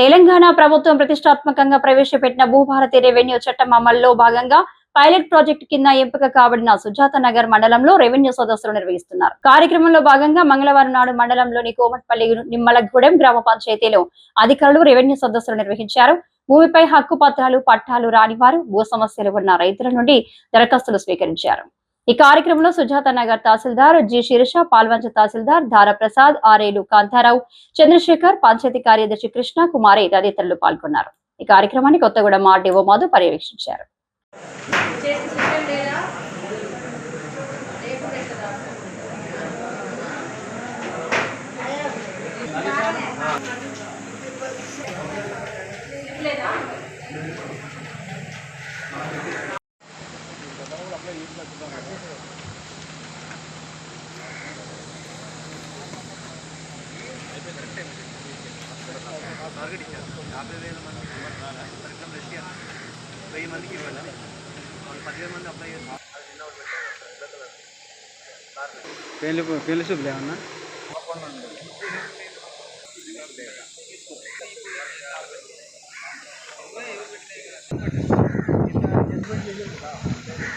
తెలంగాణ ప్రభుత్వం ప్రతిష్టాత్మకంగా ప్రవేశపెట్టిన భూభారతి రెవెన్యూ చట్టం అమల్లో భాగంగా పైలట్ ప్రాజెక్టు కింద ఎంపిక కాబడిన సుజాత నగర్ మండలంలో రెవెన్యూ సదస్సులు నిర్వహిస్తున్నారు. కార్యక్రమంలో భాగంగా మంగళవారం నాడు మండలంలోని కోమట్పల్లి నిమ్మలగూడెం గ్రామ పంచాయతీలో అధికారులు రెవెన్యూ సదస్సులు నిర్వహించారు. భూమిపై హక్కు పత్రాలు పట్టాలు రానివారు భూ సమస్యలు ఉన్న రైతుల నుండి దరఖాస్తులు స్వీకరించారు. ఈ కార్యక్రమంలో సుజాత నగర్ తహసీల్దార్ జి శిరీష పాల్వంచ తహసీల్దార్ ధారప్రసాద్ ఆరేలు కాంతారావు చంద్రశేఖర్ పంచాయతీ కార్యదర్శి కృష్ణ కుమారి తదితరులు పాల్గొన్నారు. ఈ కార్యక్రమాన్ని కొత్తగూడెం ఆర్డీఓ మాధు పర్యవేక్షించారు. లేదా లేకుండా ఎట్లా లేదా టార్గెట్ ఇచ్చారు యాభై వేల మంది పరిశ్రమ రెస్ట్ చేయాలి వెయ్యి మందికి ఇవ్వాలి వాళ్ళు పదివేల మంది అప్లై చేసి పెళ్లి పెళ్లి చూపులు ఏమన్నా ఆ